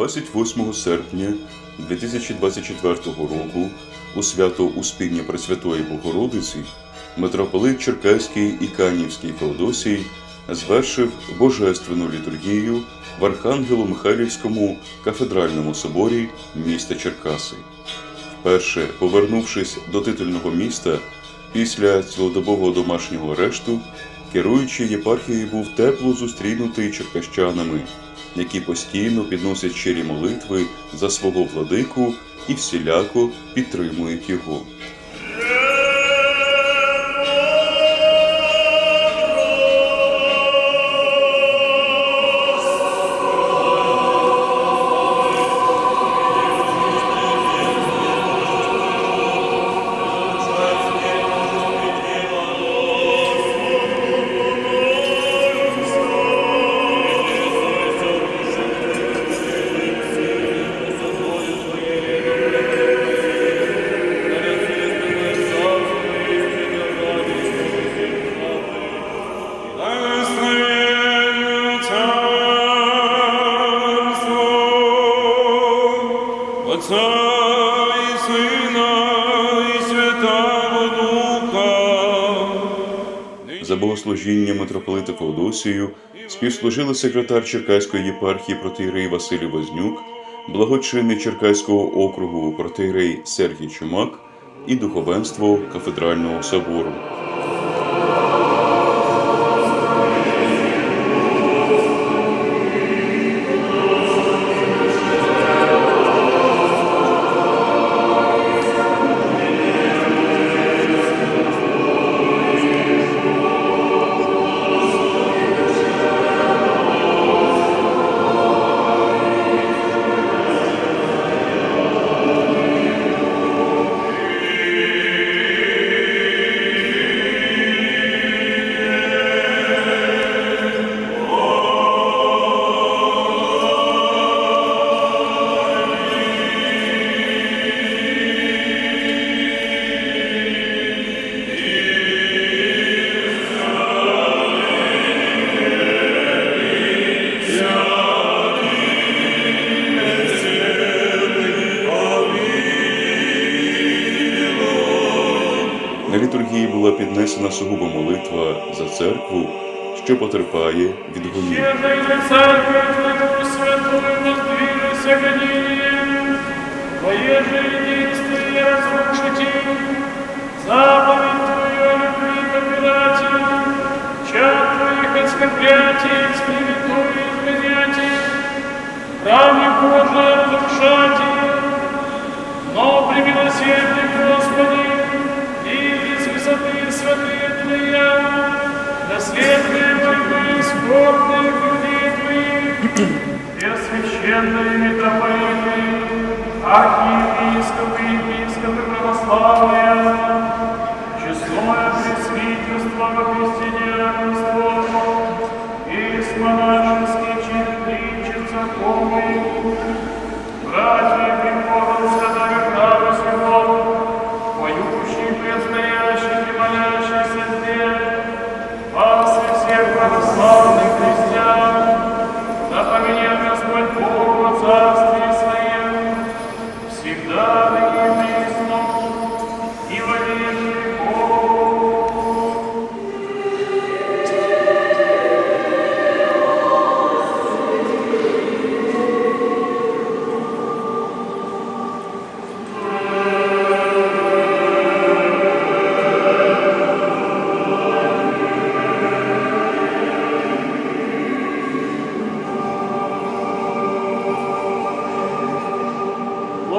28 серпня 2024 року у свято Успіння Пресвятої Богородиці митрополит Черкаський і Канівський Феодосій звершив божественну літургію в Архангело-Михайлівському кафедральному соборі міста Черкаси. Вперше повернувшись до титульного міста після цілодобового домашнього арешту, керуючий єпархією був тепло зустрінутий черкащанами, які постійно підносять щирі молитви за свого владику і всіляко підтримують його. За богослужіння митрополита Феодосію співслужили секретар Черкаської єпархії протирей Василь Вознюк, благочинний Черкаського округу протирей Сергій Чумак і духовенство кафедрального собору. якій була піднесена сугуба молитва за церкву, що потерпає від гонів. Заповедь Твою любви добродатель, чад Твоих оскорблятий, склевету изменятий, Равни Божий, наследные борьбы скорбных людей Твоих, Пресвященные митрополиты, архиепископы епископы православные, честное пресвитерство во христианство и с монашеские чины притчи церковные, братья и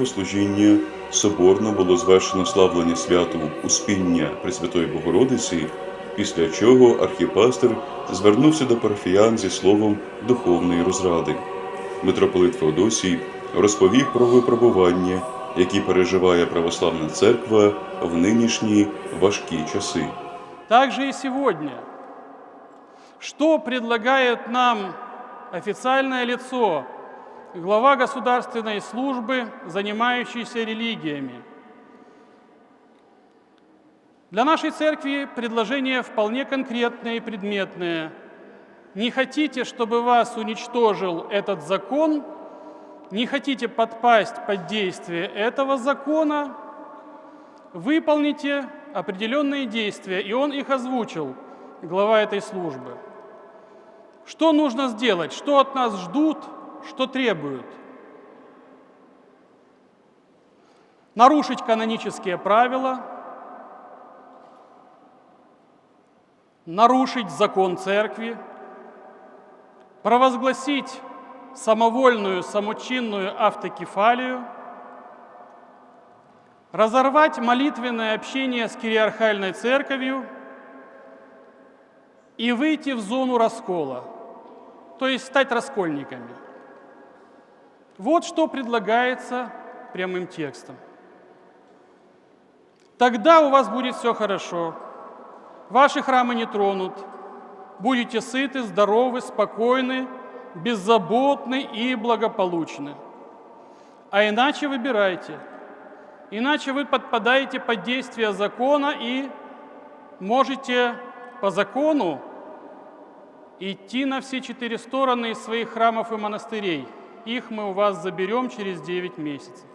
богослужіння соборно було звершено славлення святу Успіння Пресвятої Богородиці, після чого архіпастер звернувся до парафіян зі словом духовної розради. Митрополит Феодосій розповів про випробування, які переживає православна церква в нинішні важкі часи. Также и сегодня. Что предлагает нам официальное лицо, глава государственной службы, занимающийся религиями? Для нашей церкви предложение вполне конкретное и предметное. Не хотите, чтобы вас уничтожил этот закон, не хотите подпасть под действие этого закона, выполните определенные действия, и он их озвучил, глава этой службы. Что нужно сделать, что от нас ждут, что требуют? Нарушить канонические правила, нарушить закон церкви, провозгласить самовольную, самочинную автокефалию – разорвать молитвенное общение с кириархальной церковью и выйти в зону раскола, то есть стать раскольниками. Вот что предлагается прямым текстом. Тогда у вас будет все хорошо, ваши храмы не тронут, будете сыты, здоровы, спокойны, беззаботны и благополучны. А иначе выбирайте – Иначе вы подпадаете под действие закона и можете по закону идти на все четыре стороны из своих храмов и монастырей. Их мы у вас заберем через 9 месяцев.